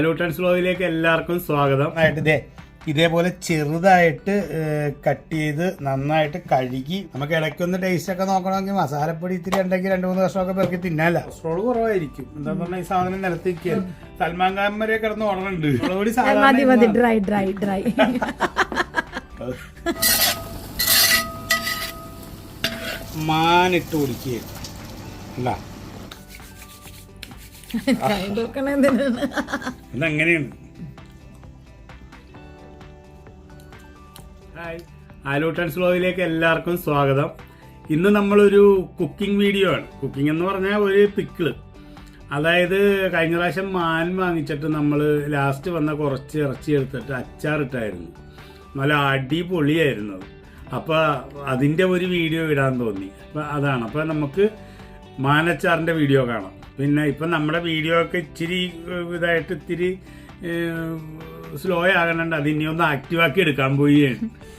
Hi ആലൂട്ടൻ സ്ലോയിലേക്ക് എല്ലാവർക്കും സ്വാഗതം. ആയിട്ട് ഇതേ ഇതേപോലെ ചെറുതായിട്ട് കട്ട് ചെയ്ത് നന്നായിട്ട് കഴുകി നമുക്ക് ഇടയ്ക്കൊന്ന് ടേസ്റ്റ് ഒക്കെ നോക്കണമെങ്കിൽ മസാലപ്പൊടി ഇത്തിരി ഉണ്ടെങ്കിൽ രണ്ട് മൂന്ന് വർഷമൊക്കെ പേർക്ക് തിന്നാലോ? കൊളസ്ട്രോൾ കുറവായിരിക്കും. എന്താന്ന് പറഞ്ഞാൽ ഈ സാധനം നിലത്തേക്ക് സൽമാൻ ഖാൻ വരെ കിടന്ന് ഓർഡറുണ്ട് ഡ്രൈ ഡ്രൈ ഡ്രൈ മാനിട്ട് കുടിക്കുക അല്ല. കൈ തൂക്കണ എന്തിനാണ് ഇതെങ്ങനെയാണ് ഹായ് ആലൂട്ടൻ സ്ലോയിലേക്ക് എല്ലാവർക്കും സ്വാഗതം. ഇന്ന് നമ്മളൊരു കുക്കിംഗ് വീഡിയോ ആണ്. കുക്കിംഗ് എന്ന് പറഞ്ഞാൽ ഒരു പിക്കിൾ അതായത് കഴിഞ്ഞ പ്രാവശ്യം മാൻ വാങ്ങിച്ചിട്ട് നമ്മൾ ലാസ്റ്റ് വന്ന കുറച്ച് ഇറച്ചി എടുത്തിട്ട് അച്ചാറിട്ടായിരുന്നു. നല്ല അടിപൊളിയായിരുന്നു അത്. അപ്പോൾ അതിന്റെ ഒരു വീഡിയോ ഇടാൻ തോന്നി. അപ്പം അതാണ്. അപ്പോൾ നമുക്ക് മാനച്ചാറിന്റെ വീഡിയോ കാണാം. പിന്നെ ഇപ്പം നമ്മുടെ വീഡിയോ ഒക്കെ ഇച്ചിരി ഇതായിട്ട് ഇത്തിരി സ്ലോ ആകണുണ്ട്. അത് ഇനി ഒന്ന് ആക്റ്റീവാക്കി എടുക്കാൻ പോയി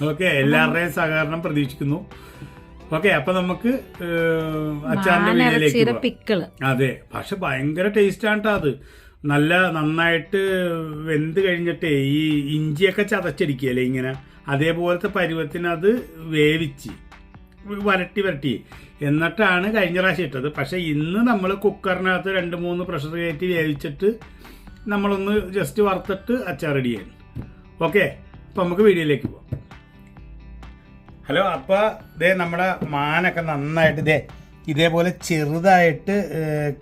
ഓക്കെ എല്ലാവരുടെയും സഹകരണം പ്രതീക്ഷിക്കുന്നു. ഓക്കെ അപ്പൊ നമുക്ക് അച്ചാറിന്റെ അതെ പക്ഷെ ഭയങ്കര ടേസ്റ്റ് ആണ് അത്. നല്ല നന്നായിട്ട് വെന്ത് കഴിഞ്ഞിട്ടേ ഈ ഇഞ്ചിയൊക്കെ ചതച്ചടിക്കുകയല്ലേ ഇങ്ങനെ? അതേപോലത്തെ പരുവത്തിന് അത് വേവിച്ച്. വരട്ടി വരട്ടി. എന്നിട്ടാണ് കഴിഞ്ഞ പ്രാവശ്യം ഇട്ടത്. പക്ഷെ ഇന്ന് നമ്മൾ കുക്കറിനകത്ത് രണ്ട് മൂന്ന് പ്രഷർ കയറ്റി വേവിച്ചിട്ട് നമ്മളൊന്ന് ജസ്റ്റ് വറുത്തിട്ട് അച്ചാർ റെഡി ചെയ്യാൻ. ഓക്കെ അപ്പം നമുക്ക് വീഡിയോയിലേക്ക് പോവാം. ഹലോ അപ്പോൾ ഇതേ നമ്മുടെ മാനൊക്കെ നന്നായിട്ട് ഇതേ ഇതേപോലെ ചെറുതായിട്ട്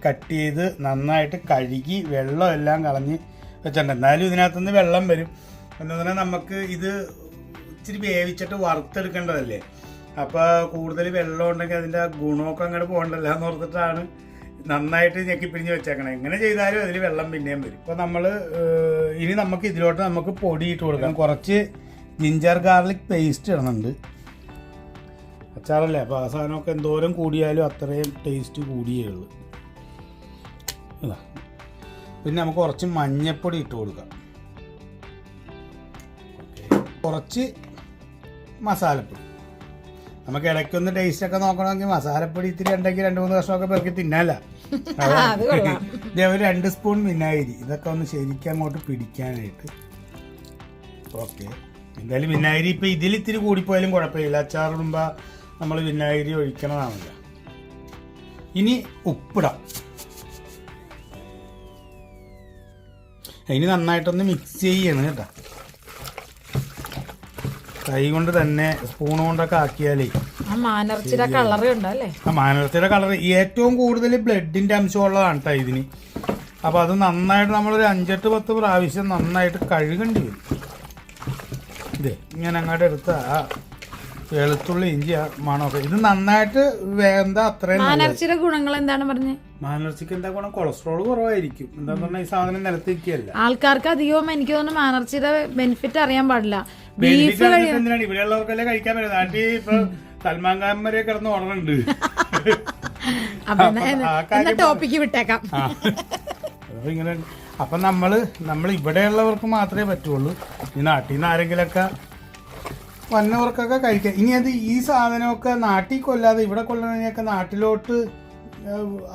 കട്ട് ചെയ്ത് നന്നായിട്ട് കഴുകി വെള്ളം എല്ലാം കളഞ്ഞ് വെച്ചിട്ടുണ്ട് എന്നാലും ഇതിനകത്തുനിന്ന് വെള്ളം വരും. എന്ന് നമുക്ക് ഇത് ഇച്ചിരി വേവിച്ചിട്ട് വറുത്തെടുക്കേണ്ടതല്ലേ? അപ്പോൾ കൂടുതൽ വെള്ളം ഉണ്ടെങ്കിൽ അതിന്റെ ഗുണമൊക്കെ അങ്ങോട്ട് പോകണ്ടല്ലോ എന്ന് ഓർത്തിട്ടാണ് നന്നായിട്ട് ഞെക്കിപ്പിഴിഞ്ഞ് വെച്ചേക്കണം. എങ്ങനെ ചെയ്താലും അതിൽ വെള്ളം പിന്നെയും വരും. അപ്പോൾ നമ്മൾ ഇനി നമുക്ക് ഇതിലോട്ട് നമുക്ക് പൊടി ഇട്ട് കൊടുക്കാം. കുറച്ച് ജിഞ്ചർ ഗാർലിക് പേസ്റ്റ് ഇടുന്നുണ്ട് അച്ചാറല്ലേ? അപ്പോൾ ആ സാധനമൊക്കെ എന്തോരം കൂടിയാലും അത്രയും ടേസ്റ്റ് കൂടിയേ ഉള്ളൂ. പിന്നെ നമുക്ക് കുറച്ച് മഞ്ഞപ്പൊടി ഇട്ട് കൊടുക്കാം. കുറച്ച് മസാലപ്പൊടി. നമുക്ക് ഇടയ്ക്കൊന്ന് ടേസ്റ്റ് ഒക്കെ നോക്കണമെങ്കിൽ മസാലപ്പൊടി ഇത്തിരി ഉണ്ടെങ്കിൽ രണ്ട് മൂന്ന് വർഷമൊക്കെ പെറുക്കി തിന്നാല. ഇതേപോലെ രണ്ട് സ്പൂൺ വിനാഗിരി ഇതൊക്കെ ഒന്ന് ശരിക്കും അങ്ങോട്ട് പിടിക്കാനായിട്ട്. ഓക്കെ എന്തായാലും വിനാഗിരി ഇപ്പം ഇതിൽ ഇത്തിരി കൂടിപ്പോയാലും കുഴപ്പമില്ല. അച്ചാറിടുമ്പോൾ നമ്മൾ വിനാഗിരി ഒഴിക്കണതാണല്ലോ. ഇനി ഉപ്പിടാം. ഇനി നന്നായിട്ടൊന്ന് മിക്സ് ചെയ്യണം കേട്ടോ. കൈ കൊണ്ട് തന്നെ സ്പൂൺ കൊണ്ടൊക്കെ ആക്കിയാലേ ആ മാനർച്ചിയുടെ കളറ് ഉണ്ടല്ലേ? ആ കളർ ഏറ്റവും കൂടുതൽ ബ്ലഡിന്റെ അംശമുള്ളതാണ് കേട്ടോ ഇതിന്. അപ്പൊ അത് നന്നായിട്ട് നമ്മളൊരു അഞ്ചെട്ട് പത്ത് പ്രാവശ്യം നന്നായിട്ട് കഴുകേണ്ടി വരും. ഇതേ ഇങ്ങനെ അങ്ങോട്ട് എടുത്ത. വെളുത്തുള്ളി ഇഞ്ചി മണമൊക്കെ. ഇത് നന്നായിട്ട് വേണ്ട അത്രയും. മാനർച്ചിയുടെ ഗുണങ്ങൾ എന്താണ് പറഞ്ഞത് മാനർച്ചിക്ക് എന്താ ഗുണം? കൊളസ്ട്രോൾ കുറവായിരിക്കും. എന്താന്ന് പറഞ്ഞാൽ ഈ സാധനം നിലത്തേക്കല്ല ആൾക്കാർക്ക് അധികവും എനിക്ക് തോന്നുന്നു മാനർച്ചിയുടെ ബെനിഫിറ്റ് അറിയാൻ പാടില്ല. ബീഫ് എന്തിനാണ്? ഇവിടെയുള്ളവർക്കല്ലേ കഴിക്കാൻ പറ്റും നാട്ടിൽ ഇപ്പൊ സൽമാൻ ഖാൻ വരെ കിടന്ന് ഓർഡറുണ്ട് ടോപ്പിക്ക് വിട്ടേക്കാം. അപ്പൊ ഇങ്ങനെ അപ്പൊ നമ്മൾ നമ്മൾ ഇവിടെയുള്ളവർക്ക് മാത്രമേ പറ്റുള്ളൂ. ഈ നാട്ടിൽ നിന്ന് ആരെങ്കിലൊക്കെ വന്നവർക്കൊക്കെ കഴിക്കാം. ഇനി അത് ഈ സാധനമൊക്കെ നാട്ടിൽ കൊല്ലാതെ ഇവിടെ കൊല്ലണതിനൊക്കെ നാട്ടിലോട്ട്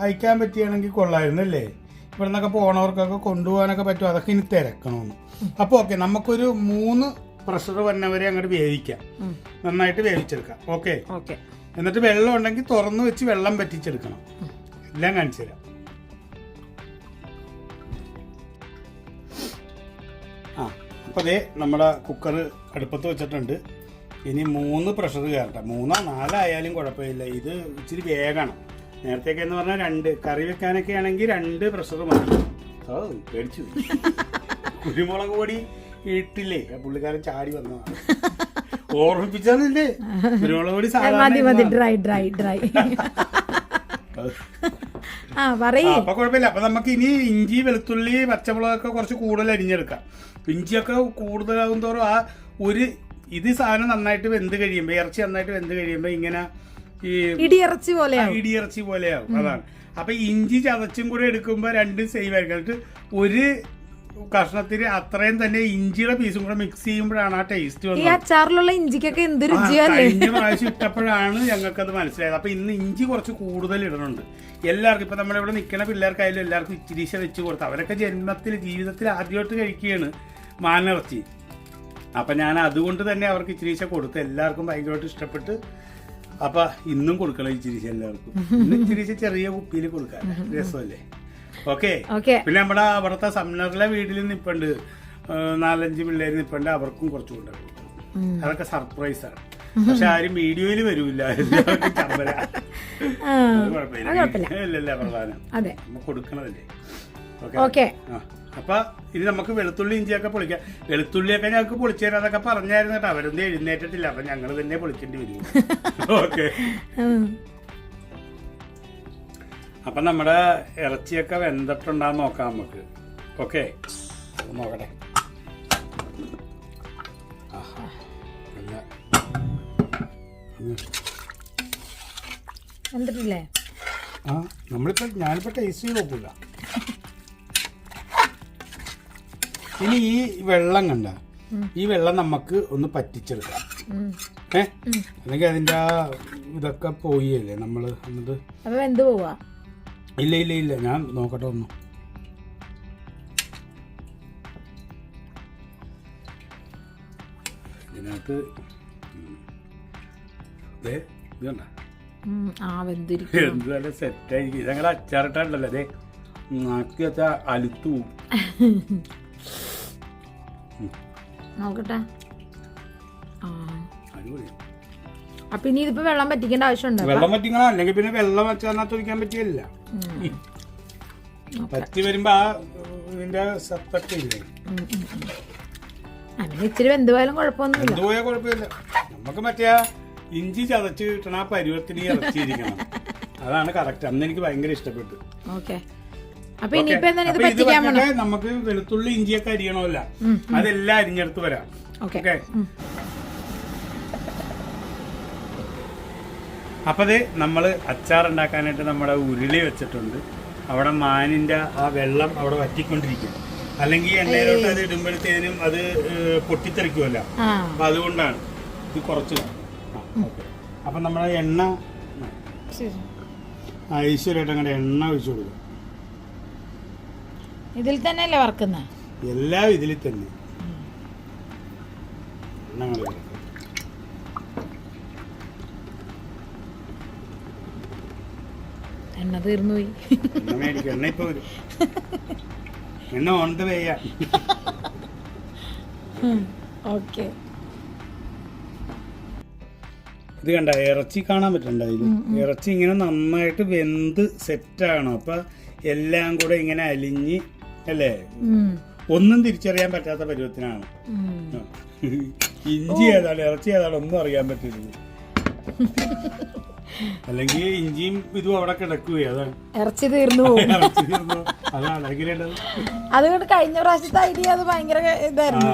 അയക്കാൻ പറ്റുകയാണെങ്കിൽ കൊള്ളായിരുന്നു അല്ലേ ഇവിടെ നിന്നൊക്കെ പോണവർക്കൊക്കെ കൊണ്ടുപോകാനൊക്കെ പറ്റും. അതൊക്കെ ഇനി തിരക്കണമെന്ന്. അപ്പോൾ ഓക്കെ നമുക്കൊരു മൂന്ന് പ്രഷർ വന്നവരെ അങ്ങോട്ട് വേവിക്കാം. നന്നായിട്ട് വേവിച്ചെടുക്കാം. ഓക്കെ? ഓക്കെ. എന്നിട്ട് വെള്ളം ഉണ്ടെങ്കിൽ തുറന്ന് വെച്ച് വെള്ളം പറ്റിച്ചെടുക്കണം എല്ലാം കാണിച്ചു തരാം. ആ അപ്പോൾ അതേ നമ്മുടെ കുക്കർ അടുപ്പത്ത് വെച്ചിട്ടുണ്ട്. ഇനി മൂന്ന് പ്രഷർ കയറട്ടെ മൂന്നോ നാലായാലും കുഴപ്പമില്ല. ഇത് ഇച്ചിരി വേഗണം. നേരത്തെയൊക്കെ എന്ന് പറഞ്ഞാൽ രണ്ട്. കറി വെക്കാനൊക്കെ ആണെങ്കിൽ രണ്ട് പ്രഷർ മതി. ഓ പേടിച്ചു. കുരുമുളക് പൊടി ഇട്ടില്ലേ? പുള്ളിക്കാരൻ ചാടി വന്നതാണ് ഓർമ്മിപ്പിച്ചതല്ലേ? കുരുമുളക് പൊടി മതി മതി. ഡ്രൈ ഡ്രൈ ഡ്രൈ അപ്പൊ കുഴപ്പമില്ല. അപ്പൊ നമുക്ക് ഇനി ഇഞ്ചി വെളുത്തുള്ളി പച്ചമുളകൊക്കെ കുറച്ച് കൂടുതൽ അരിഞ്ഞെടുക്കാം. ഇഞ്ചിയൊക്കെ കൂടുതലാകും തോറും ആ ഒരു ഇത് സാധനം നന്നായിട്ട് വെന്ത് കഴിയുമ്പോൾ ഇറച്ചി നന്നായിട്ട് വെന്ത് കഴിയുമ്പോൾ ഇങ്ങനെ ഈ ഇടിയിറച്ചി പോലെയാവും. ഇടിയിറച്ചി പോലെയാവും. അതാണ്. അപ്പൊ ഇഞ്ചി ചതച്ചും കൂടെ എടുക്കുമ്പോൾ രണ്ടും സെയിം ആയിരിക്കും. എന്നിട്ട് ഒരു കഷ്ണത്തിന് അത്രയും തന്നെ ഇഞ്ചിയുടെ പീസും കൂടെ മിക്സ് ചെയ്യുമ്പോഴാണ് ആ ടേസ്റ്റ് വന്നത്. അച്ചാറിലുള്ള ഇഞ്ചിക്കൊക്കെ എന്ത് രുചിയാണ്. രുചിയല്ലേ കഴിഞ്ഞ പ്രാവശ്യം ഇട്ടപ്പോഴാണ് ഞങ്ങൾക്കത് മനസ്സിലായത്. അപ്പൊ ഇന്ന് ഇഞ്ചി കുറച്ച് കൂടുതൽ ഇടുന്നുണ്ട് എല്ലാവർക്കും ഇപ്പൊ നമ്മളിവിടെ നിൽക്കുന്ന പിള്ളേർക്കായാലും എല്ലാവർക്കും ഇച്ചിരീശ വെച്ച് കൊടുത്ത് അവരൊക്കെ ജന്മത്തിൽ ജീവിതത്തിൽ ആദ്യമായിട്ട് കഴിക്കുകയാണ് മാനിറച്ചി. അപ്പൊ ഞാൻ അതുകൊണ്ട് തന്നെ അവർക്ക് ഇച്ചിരീശ കൊടുത്ത് എല്ലാവർക്കും ഭയങ്കരമായിട്ട് ഇഷ്ടപ്പെട്ട് അപ്പൊ ഇന്നും കൊടുക്കണം ഇച്ചിരീശ എല്ലാവർക്കും. ഇന്ന് ഇച്ചിരീശ ചെറിയ കുപ്പിയിൽ കൊടുക്കാൻ. രസമല്ലേ? ഓക്കെ. പിന്നെ നമ്മുടെ അവിടുത്തെ സമ്മറിലെ വീട്ടിൽ നിപ്പുണ്ട്. ആ, നാലഞ്ച് പിള്ളേർ നിപ്പുണ്ട്. അവർക്കും കുറച്ച് കൊണ്ടുവരും അതൊക്കെ സർപ്രൈസ് ആണ്. പക്ഷെ ആരും വീഡിയോയിൽ വരൂല. എല്ലാവർക്കും ചമ്പല കുഴപ്പമില്ല. ഇല്ലല്ല പ്രധാനം. കൊടുക്കണതല്ലേ? ഓക്കെ. അപ്പൊ ഇനി നമുക്ക് വെളുത്തുള്ളി ഇഞ്ചിയൊക്കെ പൊളിക്കാം. വെളുത്തുള്ളിയൊക്കെ ഞങ്ങൾക്ക് പൊളിച്ചു തരാം അതൊക്കെ പറഞ്ഞായിരുന്നു കേട്ടോ. അവരൊന്നും എഴുന്നേറ്റിട്ടില്ല. അപ്പൊ ഞങ്ങൾ തന്നെ പൊളിക്കേണ്ടി വരും. ഓക്കെ. അപ്പൊ നമ്മുടെ ഇറച്ചിയൊക്കെ വെന്തിട്ടുണ്ടാന്ന് നോക്കാം നമുക്ക്. ഓക്കെ. നോക്കട്ടെ. ഉം. ആ നമ്മളിപ്പോ ഞാനിപ്പോ ടേസ്റ്റ് ചെയ്ത് നോക്കൂല. ഇനി ഈ വെള്ളം കണ്ട ഈ വെള്ളം നമുക്ക് ഒന്ന് പറ്റിച്ചെടുക്കാം. ഏ? അല്ലെങ്കിൽ അതിന്റെ ആ ഇതൊക്കെ പോയില്ലേ നമ്മൾ എന്നിട്ട്? അപ്പൊ വെന്ത് പോവാ? ഇല്ല ഇല്ല ഇല്ല. ഞാൻ നോക്കട്ടെ ഒന്ന്. ഇതിനകത്ത് ഇത് കണ്ട? എന്ത് നല്ല സെറ്റായിരിക്കും ഇതങ്ങനെ അച്ചാറിട്ടുണ്ടല്ലോ അതെ നാക്കി വെച്ചാ അലുത്തു. നോക്കട്ടെ. അപ്പൊ ഇനി ഇതിപ്പോ വെള്ളം പറ്റിക്കേണ്ട ആവശ്യമുണ്ട്? വെള്ളം പറ്റിക്കണം. അല്ലെങ്കിൽ പിന്നെ വെള്ളം വെച്ചതിനകത്ത് ഒഴിക്കാൻ പറ്റില്ല. പറ്റി വരുമ്പോ ആ ഇതിന്റെ സത്തൊക്കെ ഇല്ലേ? അങ്ങനെ ഇച്ചിരി വെന്തുപോയാലും കുഴപ്പമൊന്നുമില്ല. കുഴപ്പമില്ല. നമുക്ക് മറ്റേ ഇഞ്ചി ചതച്ച് കിട്ടണ ആ പരുവത്തിന് ഇറച്ചിയിരിക്കണം. അതാണ് കറക്റ്റ് അന്ന് എനിക്ക് ഭയങ്കര ഇഷ്ടപ്പെട്ടു. ഓക്കെ. അപ്പൊ ഇനിയിപ്പോ എന്താണ് ഇത് അപ്പൊ പറ്റിക്കാൻ വേണം നമുക്ക് വെളുത്തുള്ളി ഇഞ്ചിയൊക്കെ അരിയണമല്ല. അതെല്ലാം അരിഞ്ഞെടുത്ത് വരാം. ഓക്കെ. അപ്പത് അപ്പൊ അത് നമ്മൾ അച്ചാർ ഉണ്ടാക്കാനായിട്ട് നമ്മുടെ ഉരുളി വെച്ചിട്ടുണ്ട്. അവിടെ മാനിന്റെ ആ വെള്ളം അവിടെ വറ്റിക്കൊണ്ടിരിക്കും അല്ലെങ്കിൽ എണ്ണയിലോട്ട് അത് ഇടുമ്പോഴത്തേനും അത് പൊട്ടിത്തെറിക്കുമല്ല അപ്പൊ അതുകൊണ്ടാണ് ഇത് കുറച്ച്. അപ്പൊ നമ്മുടെ എണ്ണ. ഐശ്വര്യമായിട്ട് അങ്ങനെ എണ്ണ ഒഴിച്ചു കൊടുക്കുക ഇതിൽ തന്നെയല്ലേ വർക്കുന്നത് എല്ലാം ഇതിൽ തന്നെ. എണ്ണ. തീർന്നു പോയി. എണ്ണ ഇപ്പൊ എണ്ണ ദ വേയാ ഓക്കെ. ഇത് കണ്ട ഇറച്ചി കാണാൻ പറ്റണ്ട അതിൽ ഇറച്ചി ഇങ്ങനെ നന്നായിട്ട് വെന്ത് സെറ്റാണ് അപ്പൊ എല്ലാം കൂടെ ഇങ്ങനെ അലിഞ്ഞ് അല്ലേ? ഒന്നും തിരിച്ചറിയാൻ പറ്റാത്ത പരുവത്തിനാണ്. ഇഞ്ചി ഏതാണ് ഇറച്ചി ഏതാണ് ഒന്നും അറിയാൻ പറ്റില്ല അല്ലെങ്കിൽ ഇഞ്ചിയും ഇതും അവിടെ കിടക്കുകയോ അതാണ്. ഇറച്ചി തീർന്നു. അതാണ് അതുകൊണ്ട് കഴിഞ്ഞ പ്രാവശ്യത്തെ ഐഡിയ അത് ഭയങ്കര ഇതായിരുന്നു.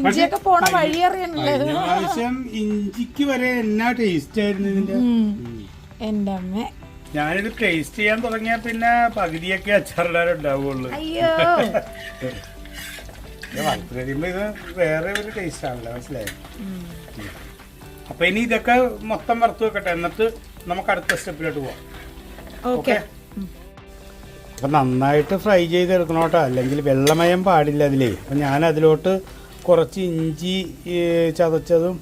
ഇഞ്ചിയൊക്കെ പോണ വഴി അറിയണല്ലേ. ഇഞ്ചിക്ക് വരെ എന്നാ ടേസ്റ്റ് ആയിരുന്നു ഇതിന്റെ. എന്റെ അമ്മ. ഞാനിത് ടേസ്റ്റ് ചെയ്യാൻ തുടങ്ങിയ പിന്നെ പകുതിയൊക്കെ അച്ചാറിടാനുണ്ടാവുള്ളൂ അയ്യോ. കഴിയുമ്പോ ഇത് വേറെ ഒരു ടേസ്റ്റ് ആണല്ലോ മനസ്സിലായി? അപ്പൊ ഇനി ഇതൊക്കെ മൊത്തം വറുത്ത് വെക്കട്ടെ എന്നിട്ട് നമുക്ക് അടുത്ത സ്റ്റെപ്പിലോട്ട് പോവാം. ഓക്കെ. അപ്പൊ നന്നായിട്ട് ഫ്രൈ ചെയ്തെടുക്കണം കേട്ടോ അല്ലെങ്കിൽ വെള്ളമയം പാടില്ല അതിലേ. അപ്പൊ ഞാൻ അതിലോട്ട് കുറച്ച് ഇഞ്ചി ചതച്ചതും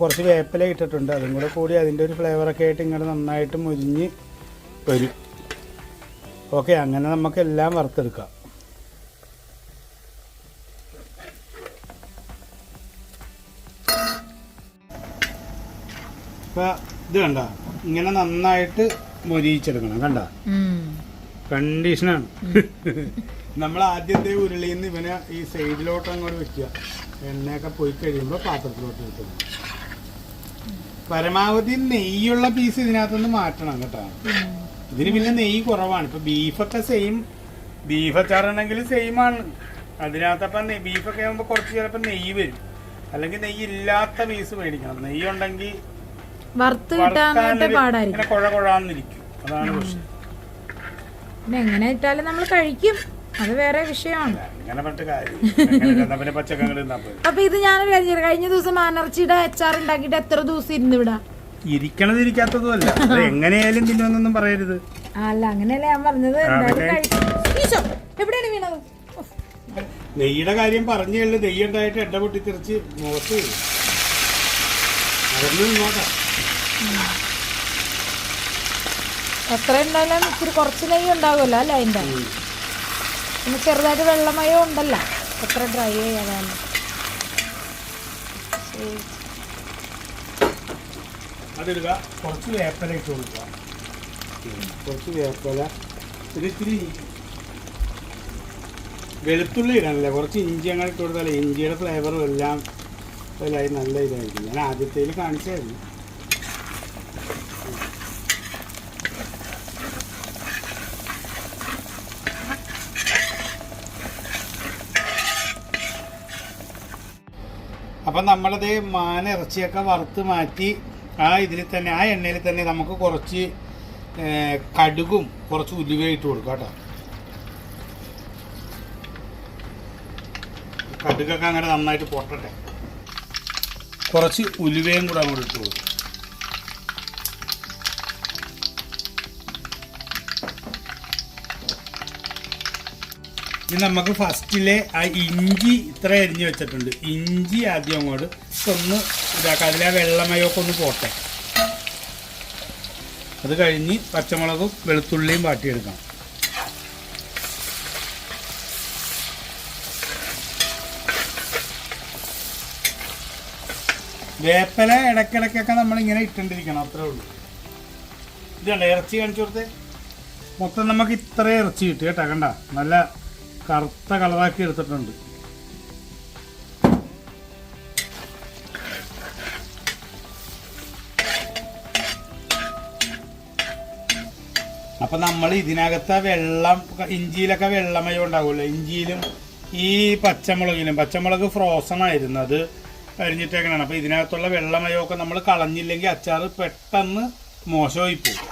കുറച്ച് വേപ്പില ഇട്ടിട്ടുണ്ട്. അതും കൂടെ കൂടി അതിന്റെ ഒരു ഫ്ലേവറൊക്കെ ആയിട്ട് ഇങ്ങനെ നന്നായിട്ട് മുരിഞ്ഞ് വരും. ഓക്കെ അങ്ങനെ നമുക്ക് എല്ലാം വറുത്തെടുക്കാം. ഇപ്പൊ ഇത് കണ്ട ഇങ്ങനെ നന്നായിട്ട് മൊരിയിച്ചെടുക്കണം കണ്ട? കണ്ടീഷനാണ് നമ്മൾ ആദ്യത്തെ ഉരുളിയിൽ നിന്ന് ഇവനെ ഈ സൈഡിലോട്ട് അങ്ങോട്ട് വെക്കുക. എണ്ണയൊക്കെ പോയി കഴിയുമ്പോൾ പാത്രത്തിലോട്ട് വെക്കുക പരമാവധി നെയ്യുള്ള പീസ് ഇതിനകത്തുനിന്ന് മാറ്റണം കേട്ടോ. ഇതിന് പിന്നെ നെയ്യ് കുറവാണ്. ഇപ്പൊ ബീഫൊക്കെ സെയിം ബീഫ് അച്ചാറുണ്ടെങ്കിൽ സെയിം ആണ്. അതിനകത്തപ്പം ബീഫൊക്കെ ആകുമ്പോൾ കുറച്ച് ചിലപ്പോൾ നെയ്യ് വരും. അല്ലെങ്കിൽ നെയ്യ് ഇല്ലാത്ത പീസ് മേടിക്കണം. നെയ്യ് ഉണ്ടെങ്കിൽ കുഴ കുഴാന്നിരിക്കും. അതാണ് പ്രശ്നം. എങ്ങനെ ഇട്ടാലും നമ്മൾ കഴിക്കും. അത് വേറെ വിഷയമാണ്. അപ്പൊ ഇത് ഞാൻ വിചാരിച്ചു കഴിഞ്ഞ ദിവസം മാനർച്ചിയുടെ അച്ചാർ ഉണ്ടാക്കിയിട്ട് എത്ര ദിവസം ഇരുന്ന് ഇവിടെ? ഇരിക്കണത് ഇരിക്കാത്തതും അല്ല എങ്ങനെയായാലും തിന്നുമെന്നൊന്നും പറയരുത്. അല്ല അങ്ങനെയല്ല ഞാൻ പറഞ്ഞത്. എവിടെയാണ് വീണത്. നെയ്യുടെ കാര്യം പറഞ്ഞു കഴിഞ്ഞാൽ നെയ്യ് ഉണ്ടായിട്ട് എണ്ണ പൊട്ടി തിരിച്ച്. അതൊന്നും നോക്കാം എത്ര ഉണ്ടായാലും ഇച്ചിരി കുറച്ച് നെയ്യ് ഉണ്ടാകുമല്ലോ അല്ലേ അതിന്റെ പിന്നെ ചെറുതായിട്ട് വെള്ളമയോ ഉണ്ടല്ലോ. എത്ര ഡ്രൈ ചെയ്യാനാണ് കുറച്ച് വേപ്പല കൊടുക്കുക. കുറച്ച് വെളുത്തുള്ളി ഇടാനല്ലേ? കുറച്ച് ഇഞ്ചി അങ്ങനെ ഇട്ട് കൊടുത്താൽ ഇഞ്ചിയുടെ ഫ്ലേവറും എല്ലാം നല്ല ഇതായിരിക്കും. ഞാൻ ആദ്യത്തേൽ കാണിച്ചായിരുന്നു അപ്പം നമ്മളത് മാന ഇറച്ചിയൊക്കെ വറുത്ത് മാറ്റി ആ ഇതിൽ തന്നെ ആ എണ്ണയിൽ തന്നെ നമുക്ക് കുറച്ച് കടുകും കുറച്ച് ഉലുവയും ഇട്ട് കേട്ടോ. കടുകൊക്കെ അങ്ങനെ നന്നായിട്ട് പൊട്ടട്ടെ. കുറച്ച് ഉലുവയും കൂടെ അങ്ങോട്ട് ഇട്ട് കൊടുക്കും. ഇനി നമുക്ക് ഫസ്റ്റിലെ ആ ഇഞ്ചി ഇത്ര അരിഞ്ഞ് വെച്ചിട്ടുണ്ട്. ഇഞ്ചി ആദ്യം അങ്ങോട്ട് ഒന്ന് ഇതാക്കാം. അതിലെ വെള്ളമയൊക്കെ ഒന്ന് പോട്ടെ. അത് കഴിഞ്ഞ് പച്ചമുളകും വെളുത്തുള്ളിയും വാട്ടിയെടുക്കാം വേപ്പല ഇടയ്ക്കിടയ്ക്കൊക്കെ നമ്മൾ ഇങ്ങനെ ഇട്ടുകൊണ്ടിരിക്കണം അത്രേ ഉള്ളൂ. ഇതാണ് ഇറച്ചി കാണിച്ചു കൊടുത്തേ? മൊത്തം നമുക്ക് ഇത്ര ഇറച്ചി കിട്ടി കേട്ടോ കണ്ട? നല്ല കറുത്ത കളറാക്കി എടുത്തിട്ടുണ്ട്. അപ്പൊ നമ്മൾ ഇതിനകത്തെ വെള്ളം ഇഞ്ചിയിലൊക്കെ വെള്ളമയം ഉണ്ടാവുമല്ലോ. ഇഞ്ചിയിലും ഈ പച്ചമുളകിലും പച്ചമുളക് ഫ്രോസൺ ആയിരുന്നു. അത് അരിഞ്ഞിട്ടേക്കണാണ് അപ്പൊ ഇതിനകത്തുള്ള വെള്ളമയമൊക്കെ നമ്മൾ കളഞ്ഞില്ലെങ്കിൽ അച്ചാർ പെട്ടെന്ന് മോശമായി പോകും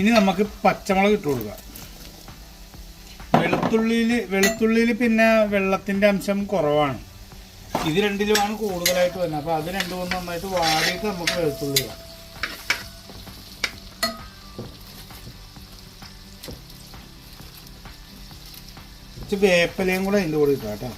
ഇനി നമുക്ക് പച്ചമുളക് ഇട്ട് കൊടുക്കാം. വെളുത്തുള്ളിയിൽ വെളുത്തുള്ളിയിൽ പിന്നെ വെള്ളത്തിന്റെ അംശം കുറവാണ്. ഇത് രണ്ടിലുമാണ് കൂടുതലായിട്ട് വരുന്നത്. അപ്പോൾ അത് രണ്ടും ഒന്ന് നന്നായിട്ട് വാടിയിട്ട് നമുക്ക് വെളുത്തുള്ളി ഇടാം. കുറച്ച് വേപ്പലയും കൂടെ അതിന്റെ കൂടെ ഇട്ടാം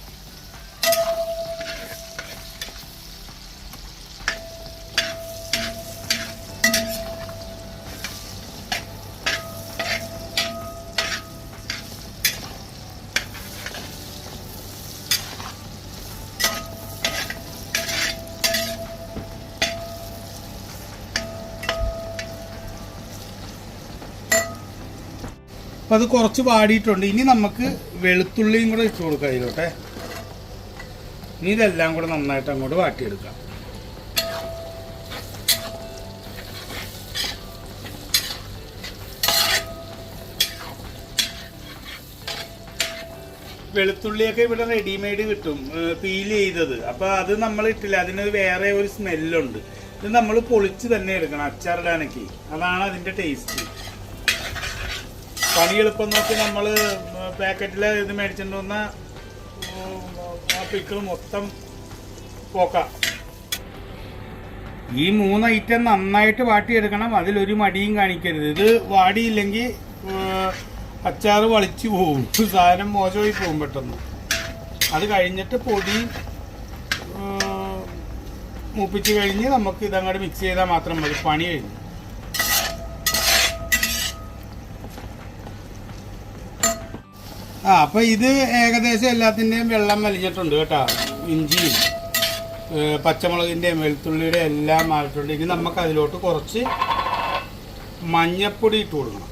അപ്പം അത് കുറച്ച് വാടിയിട്ടുണ്ട്. ഇനി നമുക്ക് വെളുത്തുള്ളിയും കൂടെ ഇട്ട് കൊടുക്കാം ഇതിലോട്ടെ ഇനി ഇതെല്ലാം കൂടെ നന്നായിട്ട് അങ്ങോട്ട് വാട്ടിയെടുക്കാം. വെളുത്തുള്ളിയൊക്കെ ഇവിടെ റെഡിമെയ്ഡ് കിട്ടും പീൽ ചെയ്തത്. അപ്പൊ അത് നമ്മൾ ഇട്ടില്ല. അതിന് വേറെ ഒരു സ്മെല്ലുണ്ട് ഇത് നമ്മൾ പൊളിച്ച് തന്നെ എടുക്കണം അച്ചാറിടാനൊക്കെ. അതാണ് അതിന്റെ ടേസ്റ്റ് പണി എളുപ്പം നോക്കി നമ്മൾ പാക്കറ്റിൽ ഇത് മേടിച്ചിട്ട് വന്ന ആ പിക്കിൾ മൊത്തം പോക്കാം. ഈ മൂന്ന് ഐറ്റം നന്നായിട്ട് വാട്ടിയെടുക്കണം. അതിലൊരു മടിയും കാണിക്കരുത്. ഇത് വാടിയില്ലെങ്കിൽ അച്ചാറ് വളിച്ചു പോകും സാധനം മോശമായി പോകും പെട്ടെന്ന്. അത് കഴിഞ്ഞിട്ട് പൊടി മൂപ്പിച്ച് കഴിഞ്ഞ് നമുക്ക് ഇതങ്ങോട്ട് മിക്സ് ചെയ്താൽ മാത്രം മതി. പണി കഴിഞ്ഞു. അപ്പൊ ഇത് ഏകദേശം എല്ലാത്തിന്റെയും വെള്ളം വലിച്ചിട്ടുണ്ട് കേട്ടോ. ഇഞ്ചിയും പച്ചമുളകിന്റെയും വെളുത്തുള്ളിയുടെ എല്ലാം മാറിയിട്ടുണ്ട് ഇനി നമുക്ക് അതിലോട്ട് കുറച്ച് മഞ്ഞപ്പൊടി ഇട്ട് കൊടുക്കണം.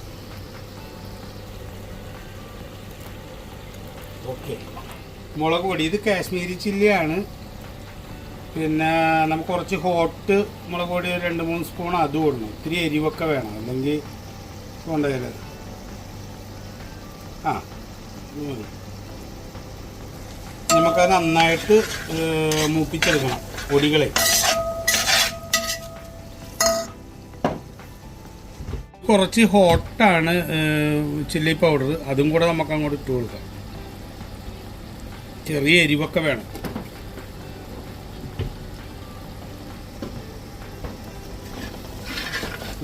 ഓക്കെ. മുളക് പൊടി. ഇത് കാശ്മീരി ചില്ലിയാണ്. പിന്നെ നമുക്ക് കുറച്ച് ഹോട്ട് മുളക് പൊടി രണ്ട് മൂന്ന് സ്പൂൺ അത് കൊടുക്കണം ഇത്തിരി എരിവൊക്കെ വേണം. അല്ലെങ്കിൽ കൊണ്ടുവരുന്നത് ആ. നമുക്കത് നന്നായിട്ട് മൂപ്പിച്ചെടുക്കണം പൊടികളെ. കുറച്ച് ഹോട്ടാണ് ചില്ലി പൗഡർ. അതും കൂടെ നമുക്ക് അങ്ങോട്ട് ഇട്ട് കൊടുക്കാം. ചെറിയ എരിവൊക്കെ വേണം.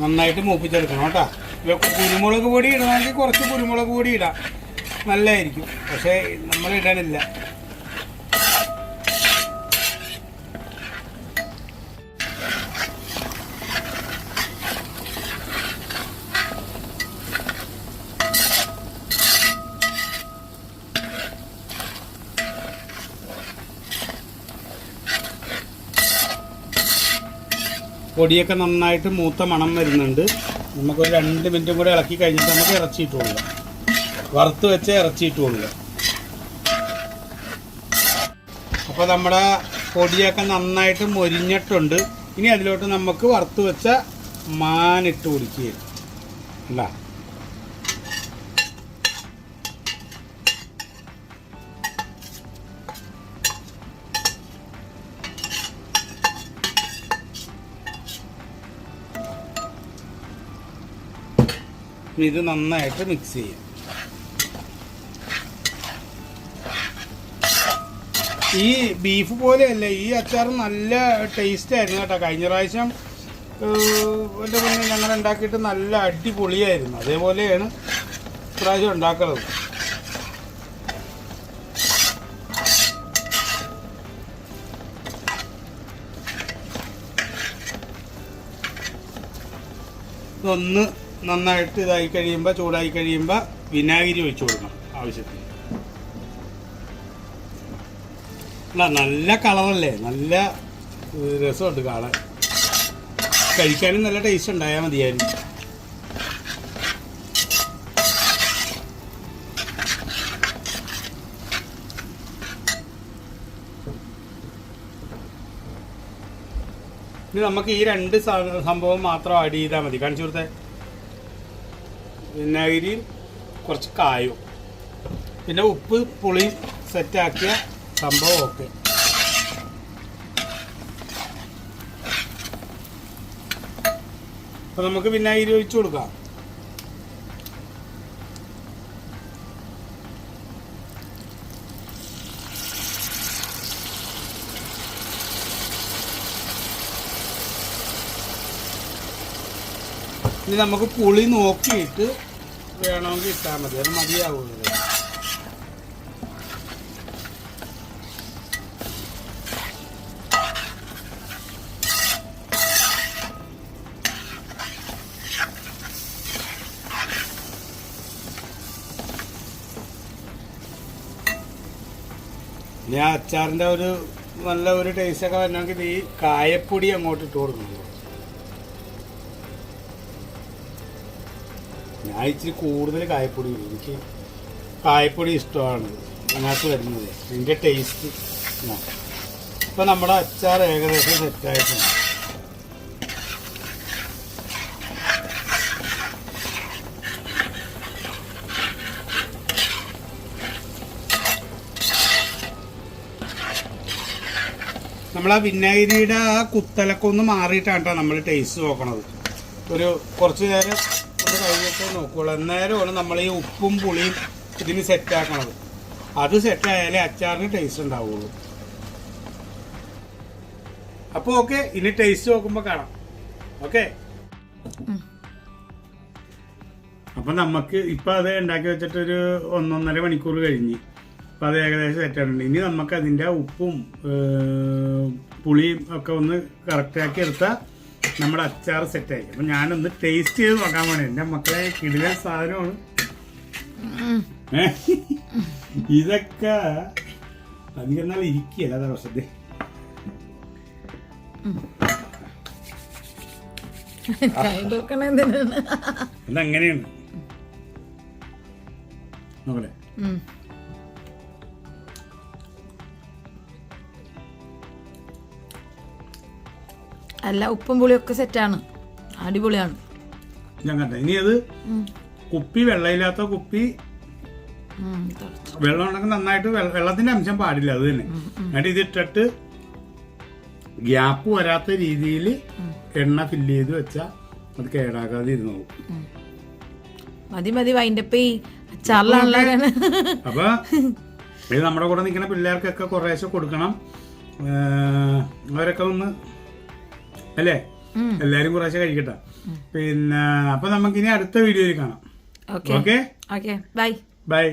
നന്നായിട്ട് മൂപ്പിച്ചെടുക്കണം കേട്ടോ. കുരുമുളക് പൊടി ഇടണമെങ്കിൽ കുറച്ച് കുരുമുളക് പൊടി ഇടാം. നല്ലതായിരിക്കും. പക്ഷേ നമ്മൾ ഇടണില്ല. പൊടിയൊക്കെ നന്നായിട്ട് മൂത്ത മണം വരുന്നുണ്ട്. നമുക്കൊരു രണ്ട് മിനിറ്റും കൂടെ ഇളക്കി കഴിഞ്ഞിട്ട് നമുക്ക് ഇറച്ചിയിട്ട് കൊടുക്കാം. വറുത്ത് വെച്ച ഇറച്ചി കൊടുക്കാം അപ്പോൾ നമ്മുടെ പൊടിയൊക്കെ നന്നായിട്ട് മൊരിഞ്ഞിട്ടുണ്ട്. ഇനി അതിലോട്ട് നമുക്ക് വറുത്ത് വെച്ച മാനിട്ട് കുടിക്കുക അല്ല. ഇത് നന്നായിട്ട് മിക്സ് ചെയ്യാം. ഈ ബീഫ് പോലെയല്ല ഈ അച്ചാർ നല്ല ടേസ്റ്റ് ആയിരുന്നു കേട്ടോ. കഴിഞ്ഞ പ്രാവശ്യം എന്റെ മുന്നേ ഞങ്ങൾ ഉണ്ടാക്കിയിട്ട് നല്ല അടിപൊളിയായിരുന്നു. അതേപോലെയാണ് ഇപ്രാവശ്യം ഉണ്ടാക്കുന്നത് ഇതൊന്ന് നന്നായിട്ട് ഇതായി കഴിയുമ്പോൾ ചൂടായി കഴിയുമ്പോൾ വിനാഗിരി ഒഴിച്ചു കൊടുക്കണം ആവശ്യത്തിന്. അല്ല നല്ല കളറല്ലേ? നല്ല രസമുണ്ട് കാണാൻ. കഴിക്കാനും നല്ല ടേസ്റ്റ് ഉണ്ടായാൽ മതിയായിരുന്നു. ഇനി നമുക്ക് ഈ രണ്ട് സംഭവം മാത്രം ആഡ് ചെയ്താൽ മതി. കാണിച്ചു കൊടുത്തേ. വിനാഗിരിയും കുറച്ച് കായും. പിന്നെ ഉപ്പ് പുളി സെറ്റാക്കിയ സംഭവം ഓക്കെ നമുക്ക് വിനാഗിരി ഒഴിച്ചു കൊടുക്കാം. ഇനി നമുക്ക് പുളി നോക്കിയിട്ട് വേണമെങ്കിൽ ഇട്ടാൽ മതി. അത് മതിയാവുന്നത് ഇനി ആ അച്ചാറിന്റെ ഒരു നല്ല ഒരു ടേസ്റ്റ് ഒക്കെ വരണമെങ്കിൽ ഈ കായപ്പൊടി അങ്ങോട്ട് ഇട്ട് കൊടുക്കണം. ഞാൻ ഇച്ചിരി കൂടുതൽ കായപ്പൊടി. എനിക്ക് കായപ്പൊടി ഇഷ്ടമാണ്. ഇതിനകത്ത് വരുന്നത്. ഇതിന്റെ ടേസ്റ്റ് ഇപ്പം നമ്മുടെ അച്ചാർ ഏകദേശം സെറ്റായിട്ടുണ്ട് നമ്മൾ ആ വിനാഗിരിയുടെ ആ കുത്തലൊക്കെ ഒന്ന് മാറിയിട്ടാണ് കേട്ടോ നമ്മൾ ടേസ്റ്റ് നോക്കണത്. ഒരു കുറച്ച് നേരം ഒന്ന് കഴിഞ്ഞിട്ട് നോക്കുകയുള്ളൂ അന്നേരമാണ് നമ്മൾ ഈ ഉപ്പും പുളിയും ഇതിന് സെറ്റാക്കണത് അത് സെറ്റായാലേ അച്ചാറിന് ടേസ്റ്റ് ഉണ്ടാവുള്ളൂ. അപ്പോൾ ഓക്കെ ഇനി ടേസ്റ്റ് നോക്കുമ്പോൾ കാണാം. ഓക്കെ അപ്പൊ നമുക്ക് ഇപ്പൊ അത് ഉണ്ടാക്കി വെച്ചിട്ടൊരു ഒന്നൊന്നര മണിക്കൂർ കഴിഞ്ഞ്. അപ്പൊ അത് ഏകദേശം സെറ്റായിട്ടുണ്ട് ഇനി നമുക്ക് അതിന്റെ ഉപ്പും പുളിയും ഒക്കെ ഒന്ന് കറക്റ്റാക്കി എടുത്താൽ നമ്മുടെ അച്ചാർ സെറ്റായി അപ്പം ഞാനൊന്ന് ടേസ്റ്റ് ചെയ്ത് നോക്കാൻ വേണ്ടി. എന്റെ മക്കളെ കിടിലൻ സാധനമാണ്? ഇതൊക്കെ അധികം നാൾ ഇരിക്കുകയല്ല അതാ പ്രശ്നത്തെ അതങ്ങനെയാണ് നോക്കട്ടെ. അല്ല ഉപ്പും പുളിയൊക്കെ സെറ്റാണ്. അടിപൊളിയാണ്. ഞാൻ കണ്ടേ. ഇനി അത് കുപ്പി വെള്ളമില്ലാത്ത കുപ്പി വെള്ളം ഉണ്ടെങ്കിൽ നന്നായിട്ട് വെള്ളത്തിന്റെ അംശം പാടില്ല അത് തന്നെ. എന്നിട്ട് ഇതിട്ടിട്ട് ഗ്യാപ്പ് വരാത്ത രീതിയിൽ എണ്ണ ഫില്ല് ചെയ്ത് വെച്ചാൽ അത് കേടാക്കാതെ ഇരുന്നോളും മതി മതി വൈൻഡപ്പ് അപ്പൊ ഇത് നമ്മുടെ കൂടെ നിൽക്കുന്ന പിള്ളേർക്കൊക്കെ കുറേശ്ശെ കൊടുക്കണം. അവരൊക്കെ ഒന്ന് അല്ലേ. എല്ലാരും കുറേശ്ശെ കഴിക്കട്ടെ. പിന്നെ അപ്പൊ നമുക്കിനി അടുത്ത വീഡിയോയിൽ കാണാം. Okay bye bye